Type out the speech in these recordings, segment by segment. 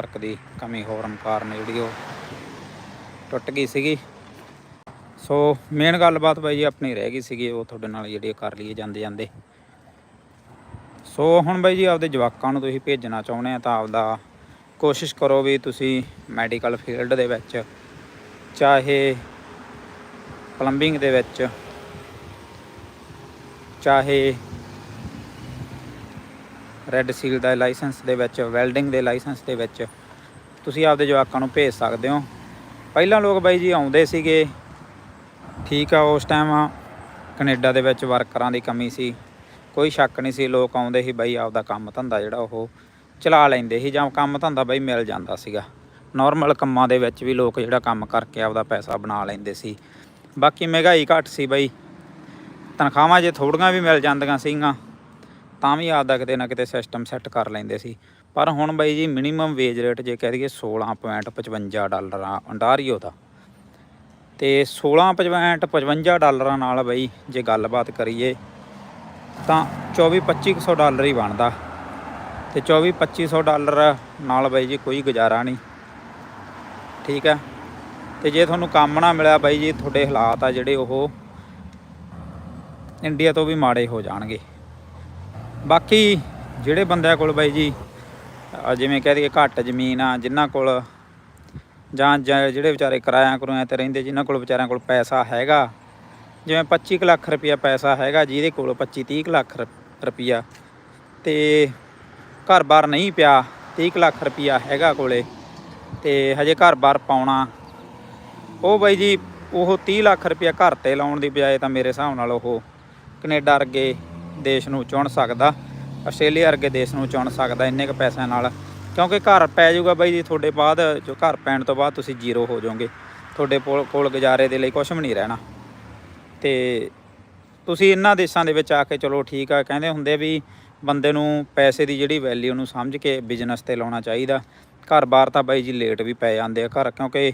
Work ਦੀ ਕਮੀ horn ਕਾਰਨ ਜਿਹੜੀ ਉਹ ਟੁੱਟ ਗਈ ਸੀਗੀ। ਸੋ ਮੇਨ ਗੱਲਬਾਤ ਬਾਈ ਜੀ ਆਪਣੀ ਰਹਿ ਗਈ ਸੀਗੀ, ਉਹ ਤੁਹਾਡੇ ਨਾਲ ਜਿਹੜੀ ਕਰ ਲਈਏ ਜਾਂਦੇ ਜਾਂਦੇ ਸੋ ਹੁਣ ਬਾਈ ਜੀ ਆਪਦੇ ਜਵਾਕਾਂ ਨੂੰ ਤੁਸੀਂ ਭੇਜਣਾ ਚਾਹੁੰਦੇ ਆ ਤਾਂ ਆਪਦਾ ਕੋਸ਼ਿਸ਼ ਕਰੋ ਵੀ ਤੁਸੀਂ ਮੈਡੀਕਲ ਫੀਲਡ ਦੇ ਵਿੱਚ, ਚਾਹੇ ਪਲੰਬਿੰਗ ਦੇ ਵਿੱਚ, ਚਾਹੇ ਰੈੱਡ ਸੀਲ ਦਾ ਲਾਇਸੈਂਸ ਦੇ ਵਿੱਚ ਵੈਲਡਿੰਗ ਦੇ ਲਾਇਸੈਂਸ ਦੇ ਵਿੱਚ ਤੁਸੀਂ ਆਪਦੇ ਜਵਾਕਾਂ ਨੂੰ ਭੇਜ ਸਕਦੇ ਹੋ। ਪਹਿਲਾਂ ਲੋਕ ਬਾਈ ਜੀ ਆਉਂਦੇ ਸੀਗੇ। ਠੀਕ ਆ, ਉਸ ਟਾਈਮ ਕੈਨੇਡਾ ਦੇ ਵਿੱਚ ਵਰਕਰਾਂ ਦੀ ਕਮੀ ਸੀ। ਕੋਈ ਸ਼ੱਕ ਨਹੀਂ ਸੀ, ਲੋਕ ਆਉਂਦੇ ਸੀ ਬਾਈ ਆਪਦਾ ਕੰਮ ਧੰਦਾ ਜਿਹੜਾ ਉਹ ਚਲਾ ਲੈਂਦੇ ਸੀ ਜਾਂ ਕੰਮ ਧੰਦਾ ਬਾਈ ਮਿਲ ਜਾਂਦਾ ਸੀਗਾ। ਨਾਰਮਲ ਕੰਮਾਂ ਦੇ ਵਿੱਚ ਵੀ ਲੋਕ ਜਿਹੜਾ ਕੰਮ ਕਰਕੇ ਆਪਦਾ ਪੈਸਾ ਬਣਾ ਲੈਂਦੇ ਸੀ। ਬਾਕੀ ਮਹਿੰਗਾਈ ਘੱਟ ਸੀ ਬਾਈ। ਤਨਖਾਹਾਂ ਜੇ ਥੋੜੀਆਂ ਵੀ ਮਿਲ ਜਾਂਦੀਆਂ ਸੀਗੀਆਂ। ਤਾਂ ਵੀ ਆਪਦਾ ਕਿਤੇ ਨਾ ਕਿਤੇ ਸਿਸਟਮ ਸੈੱਟ ਕਰ ਲੈਂਦੇ ਸੀ। ਪਰ ਹੁਣ ਬਾਈ ਜੀ ਮਿਨੀਮਮ ਵੇਜ ਰੇਟ ਜੇ ਕਹਿ ਦਈਏ 16.55 ਡਾਲਰ ਆ ਅੰਟਾਰੀਓ ਦਾ। ਤੇ 16.55 ਡਾਲਰਾਂ ਨਾਲ ਬਾਈ ਜੇ ਗੱਲਬਾਤ ਕਰੀਏ, ਤਾਂ 24-2500 ਡਾਲਰ ਹੀ ਬਣਦਾ। ਤੇ 24-2500 ਡਾਲਰ ਨਾਲ ਬਾਈ ਜੀ ਕੋਈ ਗੁਜ਼ਾਰਾ ਨਹੀਂ। ਠੀਕ ਹੈ? ਤੇ ਜੇ ਤੁਹਾਨੂੰ ਕੰਮ ਨਾ ਮਿਲਿਆ ਬਾਈ ਜੀ, ਤੁਹਾਡੇ ਹਾਲਾਤ ਆ ਜਿਹੜੇ ਉਹ ਇੰਡੀਆ ਤੋਂ ਵੀ ਮਾੜੇ ਹੋ ਜਾਣਗੇ। ਬਾਕੀ ਜਿਹੜੇ ਬੰਦਿਆਂ ਕੋਲ ਬਾਈ ਜੀ ਜਿਵੇਂ ਕਹਿ ਦਈਏ ਘੱਟ ਜ਼ਮੀਨ ਆ, ਜਿਨ੍ਹਾਂ ਕੋਲ ਜਾਂ ਜਿਹੜੇ ਵਿਚਾਰੇ ਕਿਰਾਇਆ ਕਰੂਆਂ ਤੇ ਰਹਿੰਦੇ, ਜਿਨ੍ਹਾਂ ਕੋਲ ਵਿਚਾਰਿਆਂ ਕੋਲ ਪੈਸਾ ਹੈਗਾ, ਜਿਵੇਂ 25 ਕੁ ਲੱਖ ਰੁਪਇਆ ਪੈਸਾ ਹੈਗਾ, ਜਿਹਦੇ ਕੋਲ 25 30 ਕੁ ਲੱਖ ਰੁਪ- ਰੁਪਈਆ ਤੇ ਘਰ-ਬਾਰ ਨਹੀਂ ਪਿਆ 30 ਕੁ ਲੱਖ ਰੁਪਈਆ ਹੈਗਾ ਕੋਲੇ ਤੇ ਹਜੇ ਘਰ-ਬਾਰ ਪਾਉਣਾ। ਉਹ ਬਾਈ ਜੀ, ਉਹ 30 ਲੱਖ ਰੁਪਇਆ ਘਰ ਤੇ ਲਾਉਣ ਦੀ ਬਜਾਏ ਤਾਂ ਮੇਰੇ ਹਿਸਾਬ ਨਾਲ ਉਹ ਕੈਨੇਡਾ ਵਰਗੇ ਦੇਸ਼ ਨੂੰ ਚੁਣ ਸਕਦਾ, ਆਸਟ੍ਰੇਲੀਆ ਵਰਗੇ ਦੇਸ਼ ਨੂੰ ਚੁਣ ਸਕਦਾ ਇੰਨੇ ਕ ਪੈਸਿਆਂ ਨਾਲ, ਕਿਉਂਕਿ ਘਰ ਪੈ ਜਾਊਗਾ ਬਾਈ ਜੀ ਤੁਹਾਡੇ ਬਾਅਦ, ਜੋ ਘਰ ਪੈਣ ਤੋਂ ਬਾਅਦ ਤੁਸੀਂ ਜ਼ੀਰੋ ਹੋ ਜਾਓਗੇ। ਤੁਹਾਡੇ ਕੋਲ ਕੋਲ ਗੁਜ਼ਾਰੇ ਦੇ ਲਈ ਕੁਝ ਵੀ ਨਹੀਂ ਰਹਿਣਾ। ਤੇ ਤੁਸੀਂ ਇਹਨਾਂ ਦੇਸ਼ਾਂ ਦੇ ਵਿੱਚ ਆ ਕੇ ਚਲੋ ਠੀਕ ਆ, ਕਹਿੰਦੇ ਹੁੰਦੇ ਵੀ ਬੰਦੇ ਨੂੰ ਪੈਸੇ ਦੀ ਜਿਹੜੀ ਵੈਲਿਊ ਨੂੰ ਸਮਝ ਕੇ ਬਿਜ਼ਨਸ ਤੇ ਲਾਉਣਾ ਚਾਹੀਦਾ। ਘਰ-ਬਾਰ ਤਾਂ ਬਾਈ ਜੀ ਲੇਟ ਵੀ ਪੈ ਜਾਂਦੇ ਆ ਘਰ, ਕਿਉਂਕਿ,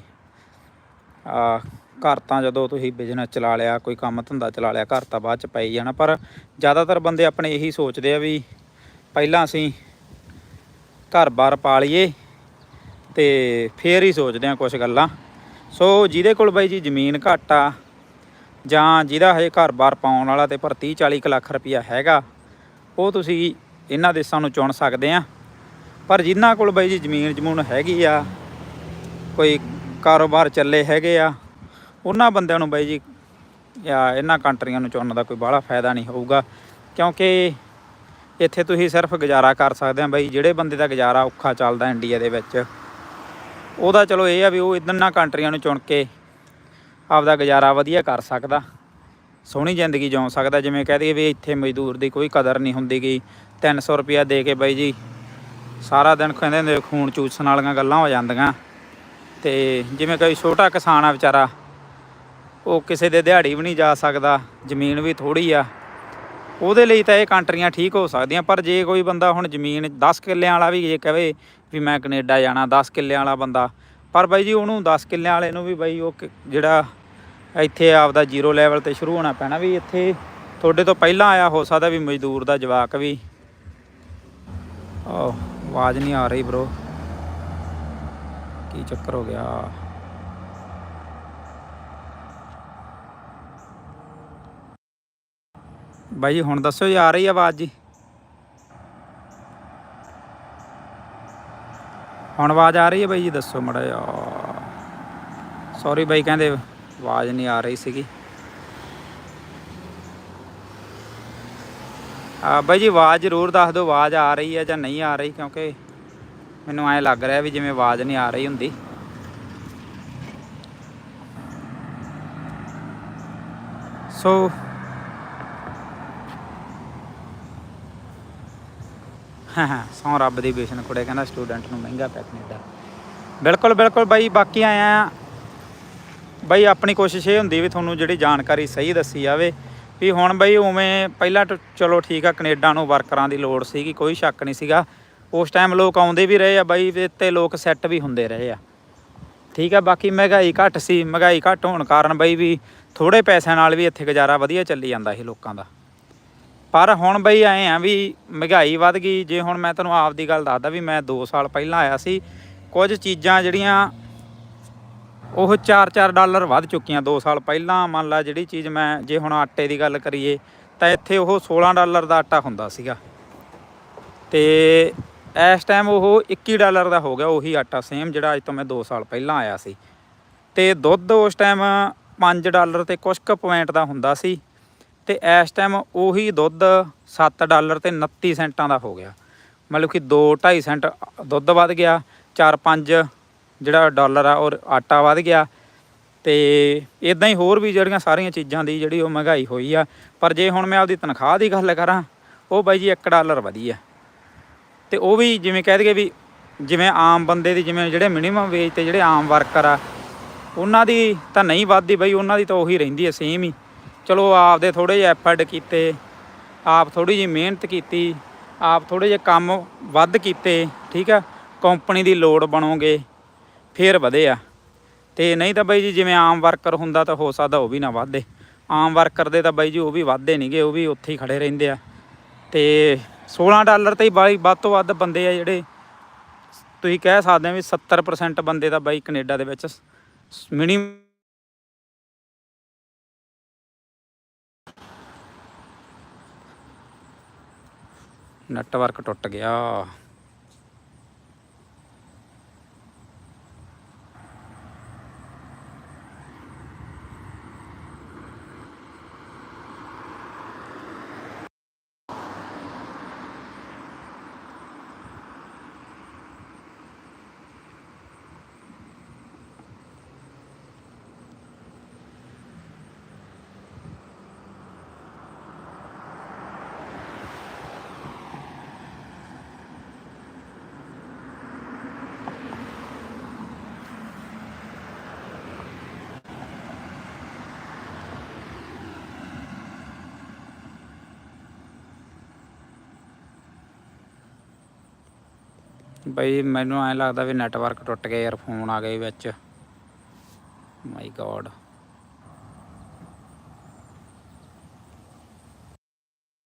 ਆ ਘਰ ਤਾਂ ਜਦੋਂ ਤੁਸੀਂ ਬਿਜ਼ਨਸ ਚਲਾ ਲਿਆ, ਕੋਈ ਕੰਮ ਧੰਦਾ ਚਲਾ ਲਿਆ, ਘਰ ਤਾਂ ਬਾਅਦ ਚ ਪੈ ਜਾਣਾ, ਪਰ ਜ਼ਿਆਦਾਤਰ ਬੰਦੇ ਆਪਣੇ ਇਹੀ ਸੋਚਦੇ ਆ ਵੀ ਪਹਿਲਾਂ ਅਸੀਂ ਘਰ-ਬਾਰ ਪਾ ਲਈਏ ਤੇ ਫੇਰ ਹੀ ਸੋਚਦੇ ਆ ਕੁਝ ਗੱਲਾਂ। ਸੋ ਜਿਹਦੇ ਕੋਲ ਬਾਈ ਜੀ ਜ਼ਮੀਨ ਘੱਟ ਆ, ਜਾਂ ਜਿਹਦਾ ਹਜੇ ਘਰ-ਬਾਰ ਪਾਉਣ ਵਾਲਾ ਤੇ ਪਰ 30 40 ਕੁ ਲੱਖ ਰੁਪਈਆ ਹੈਗਾ, ਉਹ ਤੁਸੀਂ ਇਹਨਾਂ ਦੇਸ਼ਾਂ ਨੂੰ ਚੁਣ ਸਕਦੇ ਆ। ਪਰ ਜਿਨ੍ਹਾਂ ਕੋਲ ਬਾਈ ਜੀ ਜ਼ਮੀਨ ਜਮੂਨ ਹੈਗੀ ਆ, ਕੋਈ ਕਾਰੋਬਾਰ ਚੱਲੇ ਹੈਗੇ ਆ ਉਹਨਾਂ ਬੰਦਿਆਂ ਨੂੰ ਬਾਈ ਜੀ, ਜਾਂ ਇਹਨਾਂ ਕੰਟਰੀਆਂ ਨੂੰ ਚੁਣਨ ਦਾ ਕੋਈ ਬਾਹਲਾ ਫਾਇਦਾ ਨਹੀਂ ਹੋਊਗਾ। ਕਿਉਂਕਿ ਇੱਥੇ ਤੁਸੀਂ ਸਿਰਫ ਗੁਜ਼ਾਰਾ ਕਰ ਸਕਦੇ ਆ ਬਾਈ, ਜਿਹੜੇ ਬੰਦੇ ਦਾ ਗੁਜ਼ਾਰਾ ਔਖਾ ਚੱਲਦਾ ਇੰਡੀਆ ਦੇ ਵਿੱਚ। ਉਹਦਾ ਚਲੋ ਇਹ ਆ ਵੀ ਉਹ ਇਦਾਂ ਕੰਟਰੀਆਂ ਨੂੰ ਚੁਣ ਕੇ ਆਪਦਾ ਗੁਜ਼ਾਰਾ ਵਧੀਆ ਕਰ ਸਕਦਾ। ਸੋਹਣੀ ਜ਼ਿੰਦਗੀ ਜਿਉ ਸਕਦਾ, ਜਿਵੇਂ ਕਹਿ ਦਈਏ ਵੀ ਇੱਥੇ ਮਜ਼ਦੂਰ ਦੀ ਕੋਈ ਕਦਰ ਨਹੀਂ ਹੁੰਦੀ ਗੀ। 300 ਰੁਪਿਆ ਦੇ ਕੇ ਬਾਈ ਜੀ, ਸਾਰਾ ਦਿਨ ਕਹਿੰਦੇ ਹੁੰਦੇ ਖੂਨ ਚੂਸਣ ਵਾਲੀਆਂ ਗੱਲਾਂ ਹੋ ਜਾਂਦੀਆਂ। ਤੇ ਜਿਵੇਂ ਕੋਈ ਛੋਟਾ ਕਿਸਾਨ ਆ ਵਿਚਾਰਾ ਉਹ ਕਿਸੇ ਦੇ ਦਿਹਾੜੀ ਵੀ ਨਹੀਂ ਜਾ ਸਕਦਾ, ਜ਼ਮੀਨ ਵੀ ਥੋੜੀ ਆ। ਉਹਦੇ ਲਈ ਤਾਂ ਇਹ ਕੰਟਰੀਆਂ ਠੀਕ ਹੋ ਸਕਦੀਆਂ, ਪਰ ਜੇ ਕੋਈ ਬੰਦਾ ਹੁਣ ਜ਼ਮੀਨ 10 ਕਿੱਲਿਆਂ ਵਾਲਾ ਵੀ ਜੇ ਕਹੇ ਵੀ ਮੈਂ ਕੈਨੇਡਾ ਜਾਣਾ 10 ਕਿੱਲਿਆਂ ਵਾਲਾ ਬੰਦਾ, ਪਰ ਬਾਈ ਜੀ ਉਹਨੂੰ 10 ਕਿੱਲਿਆਂ ਵਾਲੇ ਨੂੰ ਵੀ ਬਾਈ ਉਹ ਕਿ- ਜਿਹੜਾ ਇੱਥੇ ਆਪਦਾ ਜ਼ੀਰੋ ਲੈਵਲ ਤੇ ਸ਼ੁਰੂ ਹੋਣਾ ਪੈਣਾ ਵੀ ਇੱਥੇ ਤੁਹਾਡੇ ਤੋਂ ਪਹਿਲਾਂ ਆਇਆ ਹੋ ਸਕਦਾ ਵੀ ਮਜ਼ਦੂਰ ਦਾ ਜਵਾਕ ਵੀ। ਆਹ, ਆਵਾਜ਼ ਨਹੀਂ ਆ ਰਹੀ ਬ్రో ਕੀ ਚੱਕਰ ਹੋ ਗਿਆ? ਬਾਈ ਜੀ, ਹੁਣ ਦੱਸੋ ਜੀ, ਆ ਰਹੀ ਆਵਾਜ਼ ਜੀ। ਹੁਣ ਆਵਾਜ਼ ਆ ਰਹੀ ਹੈ ਬਾਈ ਜੀ, ਦੱਸੋ ਮੜਾ ਜਾ ਸੌਰੀ ਬਾਈ, ਕਹਿੰਦੇ ਆਵਾਜ਼ ਨਹੀਂ ਆ ਰਹੀ ਸੀਗੀ। ਆ ਬਾਈ ਜੀ, ਆਵਾਜ਼ ਜ਼ਰੂਰ ਦੱਸ ਦਿਓ, ਆਵਾਜ਼ ਆ ਰਹੀ ਹੈ ਜਾਂ ਨਹੀਂ ਆ ਰਹੀ, ਕਿਉਂਕਿ ਮੈਨੂੰ ਐਂ ਲੱਗ ਰਿਹਾ ਵੀ ਜਿਵੇਂ ਆਵਾਜ਼ ਨਹੀਂ ਆ ਰਹੀ ਹੁੰਦੀ। ਸੋ ਹਾਂ ਹਾਂ ਸੌ ਰੱਬ ਦੀ ਬੇਸ਼ਨ ਕੁੜੇ ਕਹਿੰਦਾ ਸਟੂਡੈਂਟ ਨੂੰ ਮਹਿੰਗਾ ਪਿਆ ਕੈਨੇਡਾ ਬਿਲਕੁਲ ਬਿਲਕੁਲ ਬਾਈ, ਬਾਕੀ ਆਇਆ ਆ। ਬਾਈ, ਆਪਣੀ ਕੋਸ਼ਿਸ਼ ਇਹ ਹੁੰਦੀ ਵੀ ਤੁਹਾਨੂੰ ਜਿਹੜੀ ਜਾਣਕਾਰੀ ਸਹੀ ਦੱਸੀ ਜਾਵੇ ਵੀ ਹੁਣ ਬਾਈ ਉਵੇਂ ਪਹਿਲਾਂ ਚਲੋ ਠੀਕ ਆ, ਕੈਨੇਡਾ ਨੂੰ ਵਰਕਰਾਂ ਦੀ ਲੋੜ ਸੀਗੀ, ਕੋਈ ਸ਼ੱਕ ਨਹੀਂ ਸੀਗਾ। ਉਸ ਟਾਈਮ ਲੋਕ ਆਉਂਦੇ ਵੀ ਰਹੇ ਆ ਬਾਈ, ਵੀ ਤੇ ਲੋਕ ਸੈੱਟ ਵੀ ਹੁੰਦੇ ਰਹੇ ਆ। ਠੀਕ ਆ, ਬਾਕੀ ਮਹਿੰਗਾਈ ਘੱਟ ਸੀ, ਮਹਿੰਗਾਈ ਘੱਟ ਹੋਣ ਕਾਰਨ ਬਾਈ ਵੀ ਥੋੜੇ ਪੈਸਿਆਂ ਨਾਲ ਵੀ ਇੱਥੇ ਗੁਜ਼ਾਰਾ ਵਧੀਆ ਚੱਲੀ ਜਾਂਦਾ ਸੀ ਲੋਕਾਂ ਦਾ। ਪਰ ਹੁਣ ਬਈ ਐ ਆ ਵੀ ਮਹਿੰਗਾਈ ਵੱਧ ਗਈ, ਜੇ ਹੁਣ ਮੈਂ ਤੁਹਾਨੂੰ ਆਪ ਦੀ ਗੱਲ ਦੱਸਦਾ ਵੀ ਮੈਂ 2 ਸਾਲ ਪਹਿਲਾਂ ਆਇਆ ਸੀ, ਕੁਝ ਚੀਜ਼ਾਂ ਜਿਹੜੀਆਂ ਉਹ 4-4 ਡਾਲਰ ਵੱਧ ਚੁੱਕੀਆਂ 2 ਸਾਲ ਪਹਿਲਾਂ। ਮੰਨ ਲਾ ਜਿਹੜੀ ਚੀਜ਼ ਮੈਂ, ਜੇ ਹੁਣ ਆਟੇ ਦੀ ਗੱਲ ਕਰੀਏ, ਤਾਂ ਇੱਥੇ ਉਹ 16 ਡਾਲਰ ਦਾ ਆਟਾ ਹੁੰਦਾ ਸੀਗਾ। ਤੇ ਇਸ ਟਾਈਮ ਉਹ 21 ਡਾਲਰ ਦਾ ਹੋ ਗਿਆ, ਉਹੀ ਆਟਾ ਸੇਮ ਜਿਹੜਾ ਅੱਜ ਤੋਂ ਮੈਂ 2 ਸਾਲ ਪਹਿਲਾਂ ਆਇਆ ਸੀ। ਤੇ ਦੁੱਧ ਉਸ ਟਾਈਮ 5 ਡਾਲਰ ਤੇ ਕੁਛ ਕੁ ਪੁਆਇੰਟ ਦਾ ਹੁੰਦਾ ਸੀ। ਤੇ ਇਸ ਟਾਈਮ ਉਹੀ ਦੁੱਧ 7 ਡਾਲਰ ਤੇ 29 ਸੈਂਟਾਂ ਦਾ ਹੋ ਗਿਆ। ਮਤਲਬ ਕਿ 2 2.5 ਸੈਂਟ ਦੁੱਧ ਵੱਧ ਗਿਆ 4-5 ਜਿਹੜਾ ਡਾਲਰ ਆ ਔਰ ਆਟਾ ਵੱਧ ਗਿਆ। ਤੇ ਇਦਾਂ ਹੀ ਹੋਰ ਵੀ ਜਿਹੜੀਆਂ ਸਾਰੀਆਂ ਚੀਜ਼ਾਂ ਦੀ ਜਿਹੜੀ ਉਹ ਮਹਿੰਗਾਈ ਹੋਈ ਆ, ਪਰ ਜੇ ਹੁਣ ਮੈਂ ਆਪਦੀ ਤਨਖਾਹ ਦੀ ਗੱਲ ਕਰਾਂ, ਉਹ ਬਾਈ ਜੀ 1 ਡਾਲਰ ਵਧੀ ਆ ਤੇ ਉਹ ਵੀ ਜਿਵੇਂ ਕਹਿ ਦਈਏ ਵੀ ਜਿਵੇਂ ਆਮ ਬੰਦੇ ਦੀ ਜਿਵੇਂ ਜਿਹੜੇ ਮਿਨੀਮਮ ਵੇਜ ਤੇ ਜਿਹੜੇ ਆਮ ਵਰਕਰ ਆ, ਉਹਨਾਂ ਦੀ ਤਾਂ ਨਹੀਂ ਵੱਧਦੀ ਬਈ, ਉਹਨਾਂ ਦੀ ਤਾਂ ਉਹੀ ਰਹਿੰਦੀ ਹੈ ਸੇਮ ਹੀ। ਚਲੋ ਆਪਦੇ ਥੋੜੇ ਜਿਹੇ ਐਫਰਟ ਕੀਤੇ, ਆਪ ਥੋੜੀ ਜਿਹੀ ਮਿਹਨਤ ਕੀਤੀ, ਆਪ ਥੋੜੇ ਜਿਹੇ ਕੰਮ ਵੱਧ ਕੀਤੇ, ਠੀਕ ਆ ਕੰਪਨੀ ਦੀ ਲੋੜ ਬਣੋਗੇ, ਫੇਰ ਵਧੇ ਆ। ਤੇ ਨਹੀਂ ਤਾਂ ਬਾਈ ਜੀ ਜਿਵੇਂ ਆਮ ਵਰਕਰ ਹੁੰਦਾ ਤਾਂ ਹੋ ਸਕਦਾ ਉਹ ਵੀ ਨਾ ਵਧੇ। ਆਮ ਵਰਕਰ ਦੇ ਤਾਂ ਬਾਈ ਜੀ ਉਹ ਵੀ ਵਧਦੇ ਨਹੀਂਗੇ ਉਹ ਵੀ ਉੱਥੇ ਹੀ ਖੜੇ ਰਹਿੰਦੇ ਆ। ਤੇ 16 ਡਾਲਰ ਤੇ ਹੀ ਬਾਈ ਵੱਧ ਤੋਂ ਵੱਧ ਬੰਦੇ ਆ ਜਿਹੜੇ, ਤੁਸੀਂ ਕਹਿ ਸਕਦੇ ਆ ਵੀ 70% ਬੰਦੇ ਤਾਂ ਬਾਈ ਕੈਨੇਡਾ ਦੇ ਵਿੱਚ ਮਿਨੀਮਮ ਨੈਟਵਰਕ ਟੁੱਟ ਗਿਆ। ਬਈ ਮੈਨੂੰ ਐਂ ਲੱਗਦਾ ਵੀ ਨੈਟਵਰਕ ਟੁੱਟ ਗਿਆ ਯਾਰ ਫੋਨ ਆ ਗਏ ਵਿੱਚ। ਮਾਈ ਗॉड